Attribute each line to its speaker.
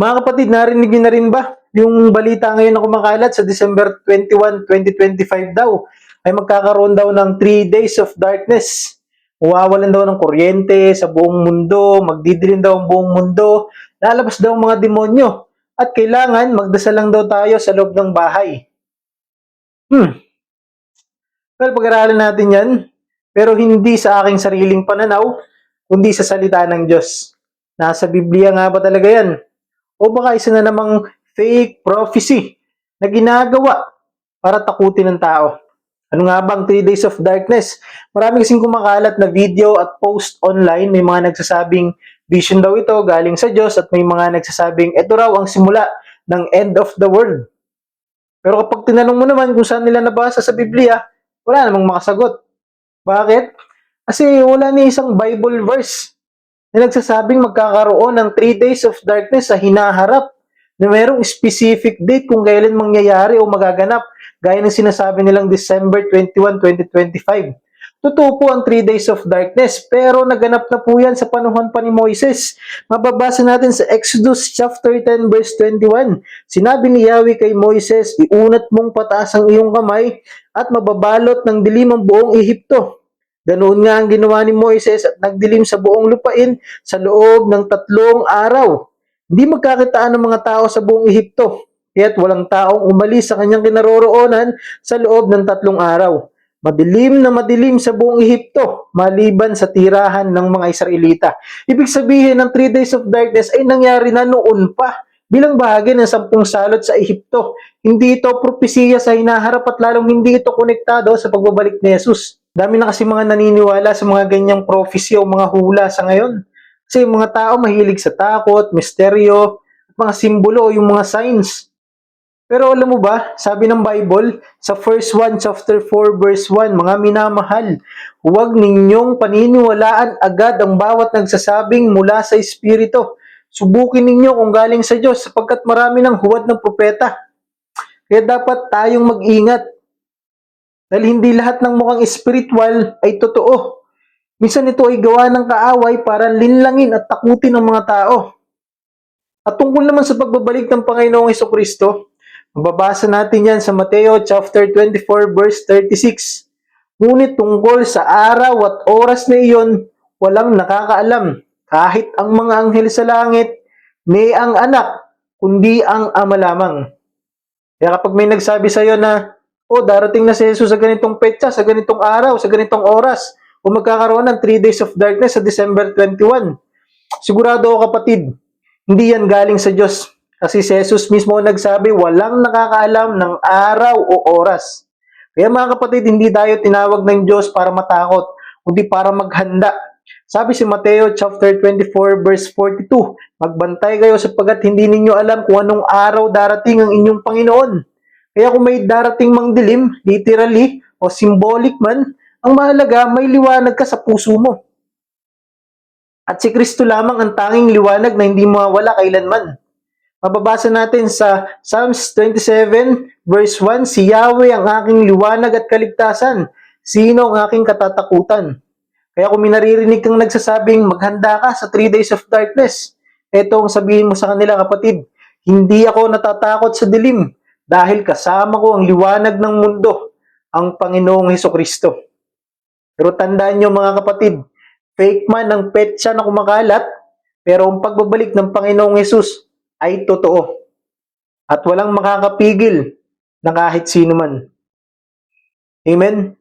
Speaker 1: Mga kapatid, narinig niyo na rin ba yung balita ngayon na kumakalat sa December 21, 2025 daw ay magkakaroon daw ng 3 days of darkness. Mawawalan daw ng kuryente sa buong mundo, magdidilim daw ang buong mundo, lalabas daw ang mga demonyo, at kailangan magdasal lang daw tayo sa loob ng bahay. Hmm. Well, pag-aralan natin yan, pero hindi sa aking sariling pananaw, kundi sa salita ng Diyos. Nasa Biblia nga ba talaga yan? O baka isa na namang fake prophecy na ginagawa para takutin ng tao? Ano nga bang 3 days of darkness? Marami kasing kumakalat na video at post online. May mga nagsasabing vision daw ito galing sa Diyos at may mga nagsasabing ito raw ang simula ng end of the world. Pero kapag tinanong mo naman kung saan nila nabasa sa Biblia, wala namang makasagot. Bakit? Kasi wala ni isang Bible verse na nagsasabing magkakaroon ng 3 days of darkness sa hinaharap na merong specific date kung kailan mangyayari o magaganap gaya ng sinasabi nilang December 21, 2025. Totoo po ang 3 days of darkness pero naganap na po yan sa panahon pa ni Moises. Mababasa natin sa Exodus chapter 10 verse 21. Sinabi ni Yahweh kay Moises, iunat mong pataas ang iyong kamay at mababalot ng dilim ang buong Ehipto. Ganoon nga ang ginawa ni Moises at nagdilim sa buong lupain sa loob ng tatlong araw. Hindi magkakitaan ng mga tao sa buong Ehipto, kaya't walang taong umalis sa kanyang kinaroroonan sa loob ng tatlong araw. Madilim na madilim sa buong Ehipto, maliban sa tirahan ng mga Israelita. Ibig sabihin ng 3 days of darkness ay nangyari na noon pa bilang bahagi ng sampung salot sa Ehipto. Hindi ito propesiya sa hinaharap at lalong hindi ito konektado sa pagbabalik ni Jesus. Dami na kasi mga naniniwala sa mga ganyang prophecy o mga hula sa ngayon. Kasi yung mga tao mahilig sa takot, misteryo, mga simbolo o yung mga signs. Pero alam mo ba, sabi ng Bible, sa first 1 chapter 4 verse 1, mga minamahal, huwag ninyong paniniwalaan agad ang bawat nagsasabing mula sa Espiritu. Subukin ninyo kung galing sa Diyos sapagkat marami ng huwad ng propeta. Kaya dapat tayong mag-ingat. Dahil hindi lahat ng mukhang spiritual ay totoo. Minsan ito ay gawa ng kaaway para linlangin at takutin ng mga tao. At tungkol naman sa pagbabalik ng Panginoong Heso Kristo, mababasa natin yan sa Mateo chapter 24 verse 36. Ngunit tungkol sa araw at oras na iyon, walang nakakaalam, kahit ang mga anghel sa langit, ni ang anak, kundi ang ama lamang. Kaya kapag may nagsabi sa iyo na, oh, darating na si Jesus sa ganitong petsa, sa ganitong araw, sa ganitong oras, o magkakaroon ng 3 days of darkness sa December 21. Sigurado ako kapatid, hindi yan galing sa Diyos. Kasi si Jesus mismo nagsabi, walang nakakaalam ng araw o oras. Kaya mga kapatid, hindi tayo tinawag ng Diyos para matakot, kundi para maghanda. Sabi si Mateo chapter 24 verse 42, Magbantay kayo sapagkat hindi ninyo alam kung anong araw darating ang inyong Panginoon. Kaya kung may darating mang dilim, literally o symbolic man, ang mahalaga may liwanag ka sa puso mo. At si Kristo lamang ang tanging liwanag na hindi mawawala kailanman. Mababasa natin sa Psalms 27 verse 1, Si Yahweh ang aking liwanag at kaligtasan. Sino ang aking katatakutan? Kaya kung minaririnig kang nagsasabing maghanda ka sa 3 days of darkness, eto ang sabihin mo sa kanila kapatid, hindi ako natatakot sa dilim dahil kasama ko ang liwanag ng mundo, ang Panginoong Heso Kristo. Pero tandaan nyo mga kapatid, fake man ang petsa na kumakalat, pero ang pagbabalik ng Panginoong Hesus ay totoo. At walang makakapigil na kahit sino man. Amen?